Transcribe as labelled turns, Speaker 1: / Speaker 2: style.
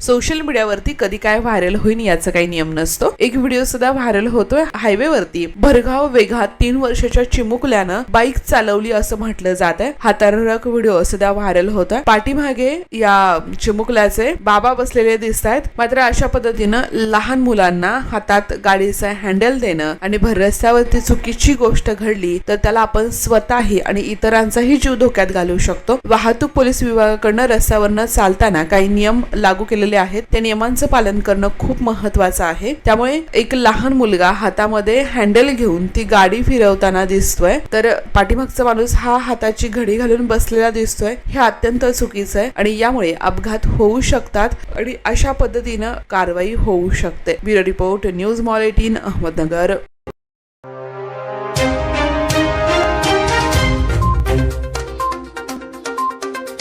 Speaker 1: Social मीडियावरती कधी काय व्हायरल होईल याचा काही नियम नसतो. एक व्हिडिओ सुद्धा व्हायरल होतोय हायवेवरती भरगाव वेगात तीन वर्षाच्या चिमुकल्यानं बाईक चालवली असं म्हटलं जात आहे हातारक व्हिडिओ सुद्धा व्हायरल होतोय. पाठीमागे या चिमुकल्याचे बाबा बसलेले दिसत आहेत मात्र अशा पद्धतीनं लहान मुलांना हातात गाडीचं हँडल देणं आणि भर रस्त्यावरती चुकीची गोष्ट घडली तर त्याला आपण स्वतःही आणि इतरांचाही जीव धोक्यात घालू शकतो. वाहतूक पोलीस विभागाकडनं रस्त्यावरनं चालताना काही नियम लागू केलेले आहेत. त्या नियमांचं पालन करणं खूप महत्वाचं आहे. त्यामुळे एक लहान मुलगा हातामध्ये हँडल घेऊन ती गाडी फिरवताना दिसतोय. तर पाठीमागचा माणूस हा हाताची घडी घालून बसलेला दिसतोय. हे अत्यंत चुकीचं आहे आणि यामुळे अपघात होऊ शकतात आणि अशा पद्धतीनं कारवाई होऊ शकते. Bureau report news mall eighteen Ahmednagar.